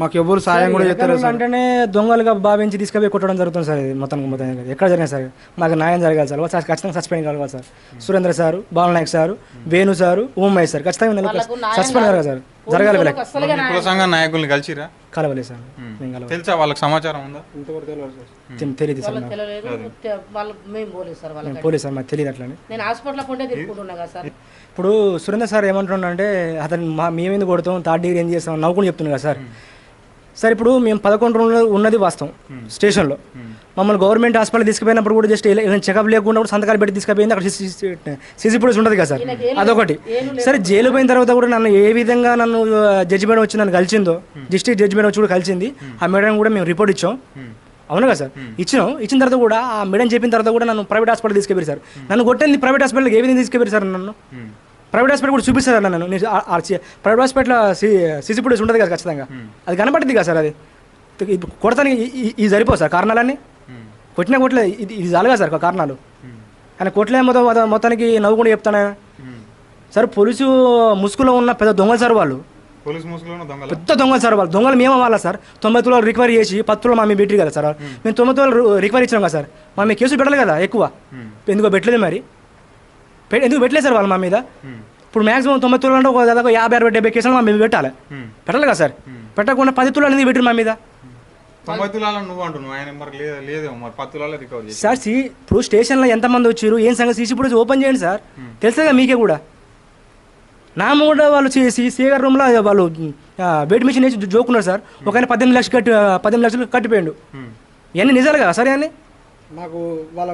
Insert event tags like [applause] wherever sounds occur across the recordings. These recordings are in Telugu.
మాకు ఎవరు సాయం కూడా చేస్తారు ఎకరాలు అంటేనే దొంగలుగా భావించి తీసుకుపోయి కొట్టడం జరుగుతుంది సార్ ఇది మొత్తం మొత్తం. ఎక్కడ జరిగినా సార్ మాకు న్యాయం జరగాలి సార్. వాళ్ళు ఖచ్చితంగా సస్పెండ్ కావాలి sir. Surendra sir Balanayak sir Venu sir Ummayya sir ఖచ్చితంగా సస్పెండ్ జరగాలి. సార్. జరగాలి వీళ్ళకి. సంఘ నాయకుల్ని కలిసిరా? కలవలేదు సార్. కలవాలి. తెలుసా వాళ్ళకి సమాచారం ఉందా? తెలియదు సార్. మేము పోలేదు సార్ మాకు తెలియదు అట్లని. నేను హాస్పిటల్ సార్. ఇప్పుడు సురేంద్ర సార్ ఏమంటున్నాడంటే అతను మా మేమేందుకు కొడతాం థర్డ్ డిగ్రీ ఏం చేస్తాం నవ్వుకుని చెప్తున్నాడు కదా సార్. సార్ ఇప్పుడు మేము పదకొండు రోజులు ఉన్నది వాస్తవం స్టేషన్లో. మమ్మల్ని గవర్నమెంట్ హాస్పిటల్ తీసుకుపోయినప్పుడు కూడా జస్ట్ చెకప్ లేకుండా కూడా సంతకాలు పెట్టి తీసుకుపోయింది. అక్కడ సీసీ ఫుటేజ్ ఉంటుంది కదా సార్. అదొకటి. సరే జైలు పోయిన తర్వాత కూడా నన్ను ఏ విధంగా నన్ను జడ్జి మేడం వచ్చి నన్ను కలిసిందో డిస్ట్రిక్ట్ జడ్జి మేడం వచ్చి కూడా కలిసింది. ఆ మేడం కూడా మేము రిపోర్ట్ ఇచ్చాం. అవును కదా సార్? ఇచ్చినాం. ఇచ్చిన తర్వాత కూడా ఆ మేడం చెప్పిన తర్వాత కూడా నన్ను ప్రైవేట్ హాస్పిటల్ తీసుకెళ్ళారు సార్. నన్ను కొట్టింది ప్రైవేట్ హాస్పిటల్కి ఏ విధంగా తీసుకెళ్ళారు సార్ నన్ను? ప్రైవేట్ హాస్పిటల్ కూడా చూపిస్తారు అన్న నన్ను ప్రైవేట్ హాస్పిటల్ సీసీ ఫుటేజ్ ఉంటుంది కదా ఖచ్చితంగా. అది కనపడుతుంది కదా సార్ అది. ఇప్పుడు కొడతానికి ఈ- ఇది సరిపోదు సార్ కారణాలన్నీ? కొట్టినా కొట్టలే. ఇది ఇది చాలుగా సార్ కారణాలు. ఆయన కొట్టలే మొత్తం మొత్తం- మొత్తానికి నవ్వుకుండా చెప్తాను. సార్ పోలీసు ముసుగులో ఉన్న పెద్ద దొంగలు సార్ వాళ్ళు. పెద్ద దొంగలు సార్ వాళ్ళు. దొంగలు మేము వాళ్ళ సార్? తొంభై తులాలు రికవరీ చేసి పది తులాలు మా మీద పెట్టి కదా సార్. మేము. తొంభై తులాలు రికవరీ ఇచ్చాం కదా సార్. మా మీద కేసులు పెట్టాలి కదా ఎక్కువ. ఎందుకో పెట్టలేదు మరి. ఎందుకు పెట్టలేదు సార్ వాళ్ళు మా మీద? ఇప్పుడు మాక్సిమం తొంభై తులాలు అంటే ఒక దాదాపు యాభై అరవై డెబ్బై కేసులు మా మీద పెట్టాలి. పెట్టాలి కదా సార్. పెట్టకుండా పది తులాలు ఎందుకు పెట్టారు మా మీద? తొంభై తులాలను నువ్వు అంటున్నావు. ఆయన మరి లేదు లేదేమో మరి. పది తులాలే రికవర్ చేసి సార్ సి ఇప్పుడు స్టేషన్లో ఎంతమంది వచ్చారు? ఏం సంగతి? సీసీ ఫుటేజ్ ఓపెన్ చేయండి సార్. తెలుస్తుందిగా మీకే కూడా? నా కూడా వాళ్ళు సీఆర్ రూమ్లో వాళ్ళు వెయిట్ మిషన్ వేసి జోకున్నారు సార్. ఒక ఆయన పద్దెనిమిది లక్షలు కట్టి పద్దెనిమిది లక్షలు కట్టిపోయాడు. ఇవన్నీ నిజాలు కదా సరే అని మాకు వాళ్ళ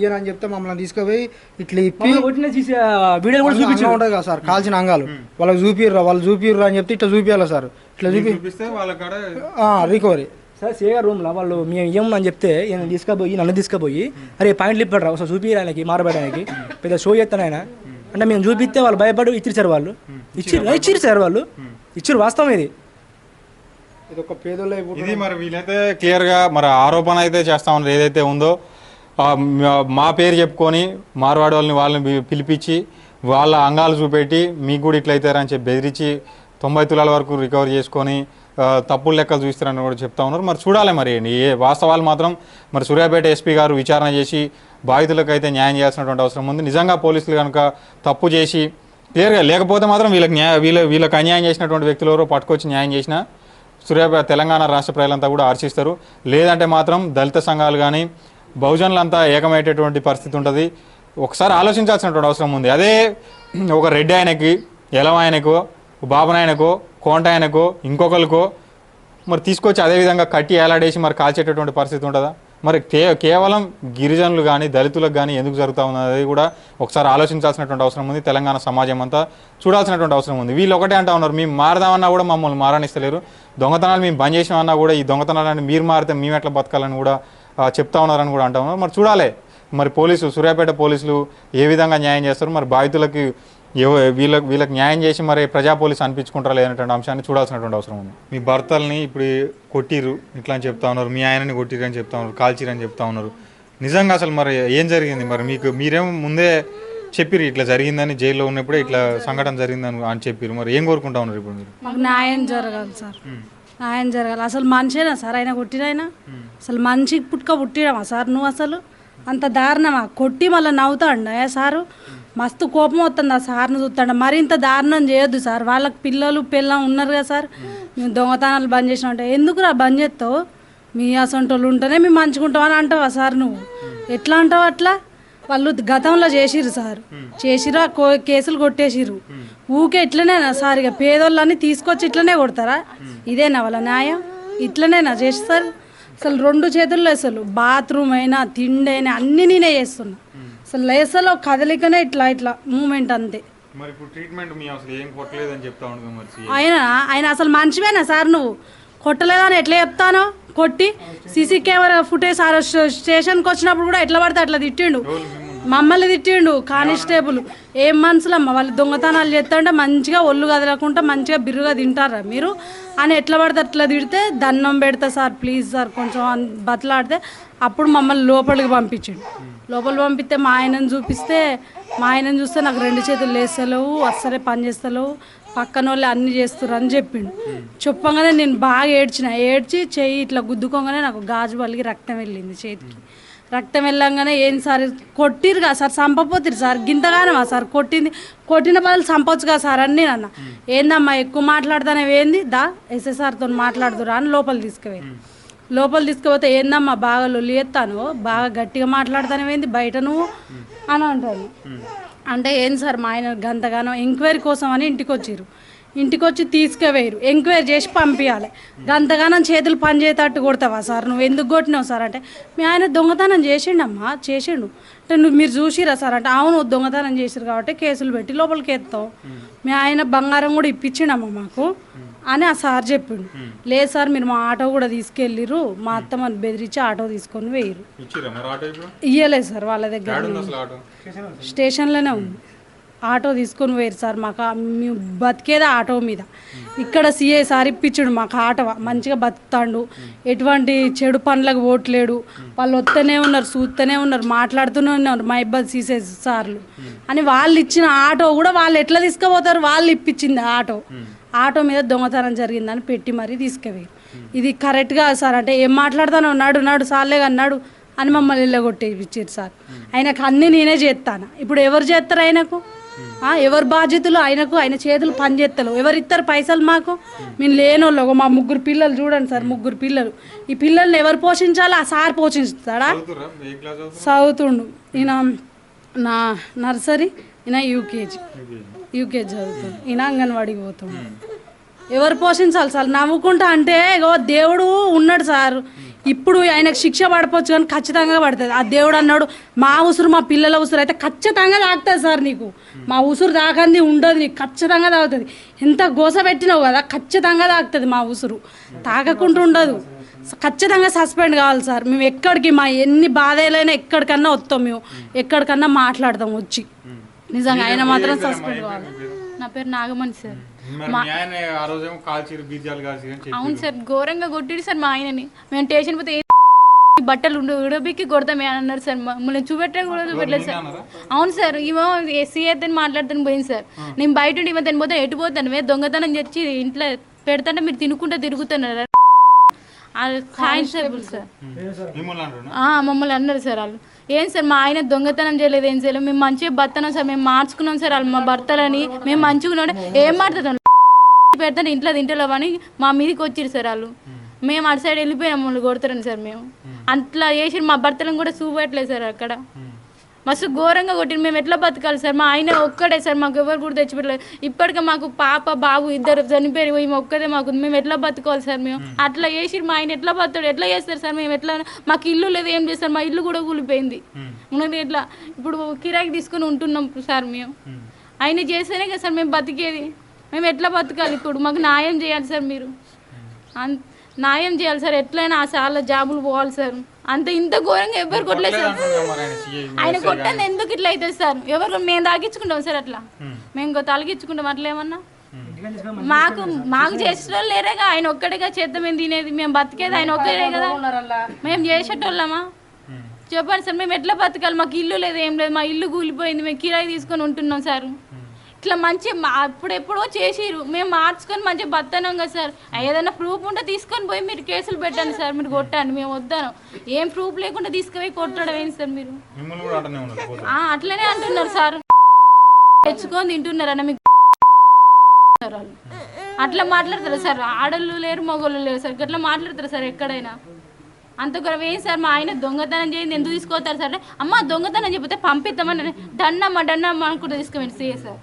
ఈయన అని చెప్తే మమ్మల్ని తీసుకుపోయి ఇట్లా ఇప్పి వీడియో కూడా అంగం చూపించారు ఉంటుంది కదా సార్ కాల్చిన అంగాలు. వాళ్ళకి చూపిర్రా వాళ్ళు చూపిర్రా అని చెప్తే ఇట్లా చూపియాలి సార్. ఇట్లా చూపి చూపిస్తే వాళ్ళ కాడ రికవరీ సార్ సేగర్ రూమ్లో వాళ్ళు మేము ఏం అని చెప్తే ఈయన తీసుకుపోయి నన్ను తీసుకుపోయి అరే పాయింట్లు ఇప్పాడు ఒకసారి చూపి ఆయనకి మారబడడానికి. పెద్ద షో చేస్తాను ఆయన. అంటే మేము చూపిస్తే వాళ్ళు భయపడి ఇచ్చిరు సార్ వాళ్ళు. ఇచ్చిరు ఇచ్చిరు సార్ వాళ్ళు. ఇచ్చిరు వాస్తవం ఇది. ఇది ఒక పేదోళ్ళ ఇది మరి వీళ్ళైతే క్లియర్గా మరి ఆరోపణ అయితే చేస్తా ఉన్నారు ఏదైతే ఉందో మ- పేరు చెప్పుకొని మార్వాడి వాళ్ళని వాళ్ళని పిలిపించి వాళ్ళ అంగాలు చూపెట్టి మీకు కూడా ఇట్లయితారని చెప్పి బెదిరించి తొంభై తులాల వరకు రికవర్ చేసుకొని తప్పులు లెక్కలు చూస్తారని కూడా చెప్తా ఉన్నారు. మరి చూడాలి మరి. ఏ వాస్తవాలు మాత్రం మరి సూర్యాపేట ఎస్పీ గారు విచారణ చేసి బాధితులకు అయితే న్యాయం చేయాల్సినటువంటి అవసరం ఉంది. నిజంగా పోలీసులు కనుక తప్పు చేసి క్లియర్గా లేకపోతే మాత్రం వీళ్ళకి న్యాయ వీళ్ళ వీళ్ళకి అన్యాయం చేసినటువంటి వ్యక్తులు ఎవరో పట్టుకొచ్చి న్యాయం చేసినా సూర్యాపేట తెలంగాణ రాష్ట్ర ప్రజలంతా కూడా ఆర్చిస్తారు. లేదంటే మాత్రం దళిత సంఘాలు కానీ బహుజనులంతా ఏకమయ్యేటటువంటి పరిస్థితి ఉంటుంది. ఒకసారి ఆలోచించాల్సినటువంటి అవసరం ఉంది. అదే ఒక రెడ్డి ఆయనకి ఎలవ ఆయనకో కోంట ఆయనకో ఇంకొకరికో మరి తీసుకొచ్చి అదే విధంగా కట్టి ఏలాడేసి మరి కాల్చేటటువంటి పరిస్థితి ఉంటుందా? మరి కే కేవలం గిరిజనులు కానీ దళితులకు కానీ ఎందుకు జరుగుతూ ఉన్నది? కూడా ఒకసారి ఆలోచించాల్సినటువంటి అవసరం ఉంది. తెలంగాణ సమాజం అంతా చూడాల్సినటువంటి అవసరం ఉంది. వీళ్ళు ఒకటే అంటా ఉన్నారు మేము మారదామన్నా కూడా మమ్మల్ని మారనిస్తలేరు. దొంగతనాలు మేము బంద్ చేసామన్నా కూడా ఈ దొంగతనాలని మీరు మారితే మేము ఎట్లా బతకాలని కూడా చెప్తా ఉన్నారని కూడా అంటా ఉన్నారు. మరి చూడాలి. మరి పోలీసులు సూర్యాపేట పోలీసులు ఏ విధంగా న్యాయం చేస్తారు? మరి బాధితులకి వీళ్ళకి వీళ్ళకి న్యాయం చేసి మరి ప్రజా పోలీసు అనిపించుకుంటారా లేనటువంటి అంశాన్ని చూడాల్సినటువంటి అవసరం ఉంది. మీ భర్తల్ని ఇప్పుడు కొట్టిరు ఇట్లా అని చెప్తా ఉన్నారు మీ ఆయనని కొట్టిరు అని చెప్తా ఉన్నారు కాల్చిరు అని చెప్తా ఉన్నారు. నిజంగా అసలు మరి ఏం జరిగింది మరి? మీకు మీరేమో ముందే చెప్పిరు ఇట్లా జరిగిందని జైల్లో ఉన్నప్పుడే ఇట్లా సంఘటన జరిగిందని అని చెప్పిరు మరి? ఏం కోరుకుంటా ఉన్నారు ఇప్పుడు మీరు? మాకు న్యాయం జరగాలి సార్. న్యాయం జరగాలి. అసలు మనిషేనా సార్? ఆయన కొట్టినాయన అసలు మనిషికి పుట్టుక పుట్టినామా సార్? నువ్వు అసలు అంత దారుణమా? కొట్టి మళ్ళీ నవ్వుతాడు ఏ సారు? మస్తు కోపం వస్తుంది ఆ సార్ని చూస్తాడు మరింత దారుణం చేయొద్దు సార్. వాళ్ళకి పిల్లలు పిల్లం ఉన్నారు కదా సార్. మేము దొంగతనాలు బంద్ చేసిన అంటే ఎందుకురా బంద్ చేస్తావు? మీ అసంటోళ్ళు ఉంటేనే మేము మంచుకుంటామని అంటావా సార్ నువ్వు? ఎట్లా అంటావు అట్లా? వాళ్ళు గతంలో చేసిర్రు సార్. చేసిర్రు ఆ కో- కేసులు కొట్టేసిర్రు. ఊకే ఇట్లనేనా సార్? ఇక పేదోళ్ళని తీసుకొచ్చి ఇట్లనే కొడతారా? ఇదేనా వాళ్ళ న్యాయం? ఇట్లనేనా చేస్తారు? అసలు రెండు చేతుల్లో అసలు బాత్రూమ్ అయినా తిండి అయినా అన్నీ నేనే చేస్తున్నా. అసలు లేసలో కదలికనే ఇట్లా ఇట్లా మూమెంట్ అంతే. మరి ఇప్పుడు ట్రీట్మెంట్ మీ అసలు ఏం కొట్టలేదని చెప్తా ఉండదు మరి ఆయన ఆయన అసలు మంచివేనా సార్ నువ్వు? కొట్టలేదని ఎట్లా చెప్తాను? కొట్టి సీసీ కెమెరా ఫుటేజ్ ఆ రోజు స్టేషన్కి వచ్చినప్పుడు కూడా ఎట్లా పడితే అట్లా తిట్టిండు. మమ్మల్ని? తిట్టిండు కానిస్టేబుల్. ఏం మనుషులమ్మ? వాళ్ళు దొంగతనాలు చేస్తుంటే మంచిగా ఒళ్ళు కదలకుండా మంచిగా బిర్రుగా తింటారా మీరు? అని ఎట్లా పడితే అట్లా తిడితే దండం పెడతా సార్ ప్లీజ్ సార్ కొంచెం బతలాడితే అప్పుడు మమ్మల్ని లోపలికి పంపించిండు. లోపలికి పంపిస్తే మా ఆయనను చూపిస్తే మా ఆయనను చూస్తే నాకు రెండు చేతులు లేస్తలేవు అస్సలే పని చేస్తలేవు పక్కన వాళ్ళు అన్ని చేస్తారు అని చెప్పిండు. చెప్పగానే నేను బాగా ఏడ్చిన ఏడ్చి చెయ్యి ఇట్లా గుద్దుకోగానే నాకు గాజు పలికి రక్తం వెళ్ళింది చేతికి. రక్తం వెళ్ళంగానే ఏం సార్? కొట్టిరు కదా సార్ చంపపోతురు సార్. గింతగానమా సార్? కొట్టింది కొట్టిన బదులు చంపొచ్చు కదా సార్ అని అన్న. ఏందమ్మా ఎక్కువ మాట్లాడతానే ఏంది? దా ఎస్ఎస్ఆర్తో మాట్లాడుతురా అని లోపల తీసుకుపోయి లోపల తీసుకుపోతే ఏందమ్మా బాగా లొల్లి ఎత్తాను బాగా గట్టిగా మాట్లాడతానేమేంది బయట నువ్వు అని అంటాను అంటే ఏం సార్ మా ఆయన గంతగానో ఎంక్వైరీ కోసం అని ఇంటికి వచ్చిర్రు. ఇంటికి వచ్చి తీసుకువేయరు ఎంక్వైరీ చేసి పంపించాలి గంతగానం చేతులు పనిచేసేటట్టు కొడతావా సార్? నువ్వు ఎందుకు కొట్టినావు సార్ అంటే మీ ఆయన దొంగతనం చేసిండమ్మా చేసిండు. అంటే నువ్వు మీరు చూసిరా సార్ అంటే అవును దొంగతనం చేసిరు కాబట్టి కేసులు పెట్టి లోపలికి ఎత్తావు. మీ ఆయన బంగారం కూడా ఇప్పించిండమ్మా మాకు. అని ఆ సార్ చెప్పిండు. లేదు సార్ మీరు మా ఆటో కూడా తీసుకెళ్ళిర్రు. మా అత్తమ్మని బెదిరించి ఆటో తీసుకొని వేయరు ఇయ్యలేదు సార్ వాళ్ళ దగ్గర స్టేషన్లోనే ఉంది. ఆటో తీసుకొని పోయారు సార్ మాకు మేము బతికేది ఆటో మీద. ఇక్కడ సీఏ సార్ ఇప్పించుడు మాకు ఆటో మంచిగా బతుకుతాండు. ఎటువంటి చెడు పనులకు ఓట్లేడు వాళ్ళు వస్తూనే ఉన్నారు చూస్తూనే ఉన్నారు మాట్లాడుతూనే ఉన్నారు మా ఇబ్బంది సీసే సార్లు. అని వాళ్ళు ఇచ్చిన ఆటో కూడా వాళ్ళు ఎట్లా తీసుకుపోతారు? వాళ్ళు ఇప్పించింది ఆటో. ఆటో మీద దొంగతనం జరిగిందని పెట్టి మరీ తీసుకుపోయారు ఇది కరెక్ట్గా సార్ అంటే ఏం మాట్లాడతానో నాడు నాడు సార్లే అన్నాడు అని మమ్మల్ని వెళ్ళగొట్టేపించారు సార్. ఆయనకు అన్నీ నేనే చేస్తాను ఇప్పుడు ఎవరు చేస్తారు ఆయనకు? ఎవరు బాధ్యతలు? ఆయనకు ఆయన చేతులు పని చేస్తారు ఎవరు ఇస్తారు పైసలు మాకు? మేము లేనోళ్ళు మా ముగ్గురు పిల్లలు చూడండి సార్ ముగ్గురు పిల్లలు. ఈ పిల్లల్ని ఎవరు పోషించాలో? ఆ సార్ పోషిస్తాడా చదువుతుండు. ఈయన నా నర్సరీ ఈయన యూకేజీ. యూకేజీ. చదువుతుండు. ఈయన అంగన్వాడికి పోతుండు. ఎవరు పోషించాలి సార్? నవ్వుకుంటా అంటే దేవుడు ఉన్నాడు సార్. ఇప్పుడు ఆయనకు శిక్ష పడపోవచ్చు కానీ ఖచ్చితంగా పడుతుంది. ఆ దేవుడు అన్నాడు మా ఉసురు మా పిల్లల ఉసురు అయితే ఖచ్చితంగా తాగుతుంది సార్ నీకు. మా ఉసురు తాకంది ఉండదు నీకు ఖచ్చితంగా తాగుతుంది. ఎంత గోస పెట్టినావు కదా ఖచ్చితంగా తాగుతుంది మా ఉసురు. తాగకుండా ఉండదు. ఖచ్చితంగా సస్పెండ్ కావాలి సార్. మేము ఎక్కడికి మా ఎన్ని బాధలైనా ఎక్కడికన్నా వస్తాం మేము. ఎక్కడికన్నా మాట్లాడతాం వచ్చి. నిజంగా ఆయన మాత్రం సస్పెండ్ కావాలి. నా పేరు నాగమణి సార్. అవును సార్ ఘోరంగా కొట్టిడు సార్ మా ఆయనని. మేము స్టేషన్ పోతే "ఏ ఈ బట్టలు ఉండు ఉడబిక్కి కొడతామే అని అన్నారు సార్. మమ్మల్ని చూపెట్టే కూడా చూపెట్టలేదు సార్. అవును సార్ ఈమె ఎస్సీ అయితే మాట్లాడుతాను పోయింది సార్. నేను బయట ఉండి ఈమె తను పోతే ఎటు పోతాను? దొంగతనం తెచ్చి ఇంట్లో పెడతాంటే మీరు తినుకుంటూ తిరుగుతున్నారు. కానిస్టేబుల్ సార్ మమ్మల్ని అన్నారు సార్ వాళ్ళు. ఏం సార్ మా ఆయన దొంగతనం చేయలేదు ఏం చేయలేదు. మేము మంచిగా బతున్నాం సార్ మేము మార్చుకున్నాం సార్ వాళ్ళు మా భర్తలని. మేము మంచిగా ఏం మాట్లాడుతాం [laughs] పెడతాను ఇంట్లో తింటలేవు అని మా మీదకి వచ్చిరు సార్ వాళ్ళు. మేము అటు సైడ్ వెళ్ళిపోయినాం మమ్మల్ని కొడతారని సార్ మేము. అట్లా చేసి మా భర్తలను కూడా చూపెట్టలేదు సార్ అక్కడ. మస్తు ఘోరంగా కొట్టిరు మేము ఎట్లా బతకాలి సార్? మా ఆయన ఒక్కడే సార్ మాకు ఎవరు కూడా తెచ్చిపెట్టలేదు. ఇప్పటికే మాకు పాప బాబు ఇద్దరు చనిపోయి ఈమె ఒక్కదే మాకు. మేము ఎట్లా బతుకోవాలి సార్ మేము? అట్లా చేసి మా ఆయన ఎట్లా బతాడు ఎట్లా చేస్తారు సార్ మేము? ఎట్లా? మాకు ఇల్లు లేదు ఏం చేస్తారు మా ఇల్లు కూడా కూలిపోయింది. ఉన్నది ఎట్లా? ఇప్పుడు కిరాయికి తీసుకుని ఉంటున్నాం సార్ మేము. ఆయన చేస్తేనే కదా సార్ మేము బతికేది. మేము ఎట్లా బతకాలి ఇప్పుడు? మాకు న్యాయం చేయాలి సార్ మీరు. అన్- న్యాయం చేయాలి సార్. ఎట్లయినా ఆ సార్ల జాబులు పోవాలి సార్. అంత ఇంత ఘోరంగా ఎవరు కొట్టలేదు సార్. ఆయన కొట్టండి ఎందుకు ఇట్లా అవుతుంది సార్? ఎవరు మేము తాగించుకుంటాం సార్ అట్లా. మేము ఇంకో తలగించుకుంటాం అట్లా ఏమన్నా? మాకు మాకు చేసిన వాళ్ళు లేరేగా? ఆయన ఒక్కడేగా చేద్దాం మేము తినేది మేము బతికేది ఆయన ఒక్కడే కదా. మేము చేసేటోళ్ళమా? చెప్పండి సార్ మేము ఎట్లా బతకాలి? మాకు ఇల్లు లేదు ఏం లేదు. మా ఇల్లు కూలిపోయింది మేము కిరాయి తీసుకొని ఉంటున్నాం సార్. ఇట్లా మంచి అప్పుడెప్పుడో చేసిరు మేము మార్చుకొని మంచిగా బతున్నాం కదా సార్. ఏదైనా ప్రూఫ్ ఉంటే తీసుకొని పోయి మీరు కేసులు పెట్టండి సార్ మీరు కొట్టండి మేము వద్దాను. ఏం ప్రూఫ్ లేకుండా తీసుకుపోయి కొట్టడం ఏంటి సార్ మీరు? అట్లనే అంటున్నారు సార్. తెచ్చుకొని తింటున్నారు అన్న మీకు. అట్లా మాట్లాడతారు సార్? ఆడళ్ళు లేరు మగోళ్ళు లేరు సార్. అట్లా మాట్లాడతారు సార్ ఎక్కడైనా? అంత గొడవ ఏం సార్? మా ఆయన దొంగతనం చేయండి ఎందుకు తీసుకోతారు సార్? అమ్మ దొంగతనం చెప్తే పంపిద్దామని డన్నమ్మ డన్నమ్మ అనుకుంటే తీసుకుపోయింది సీఏ సార్.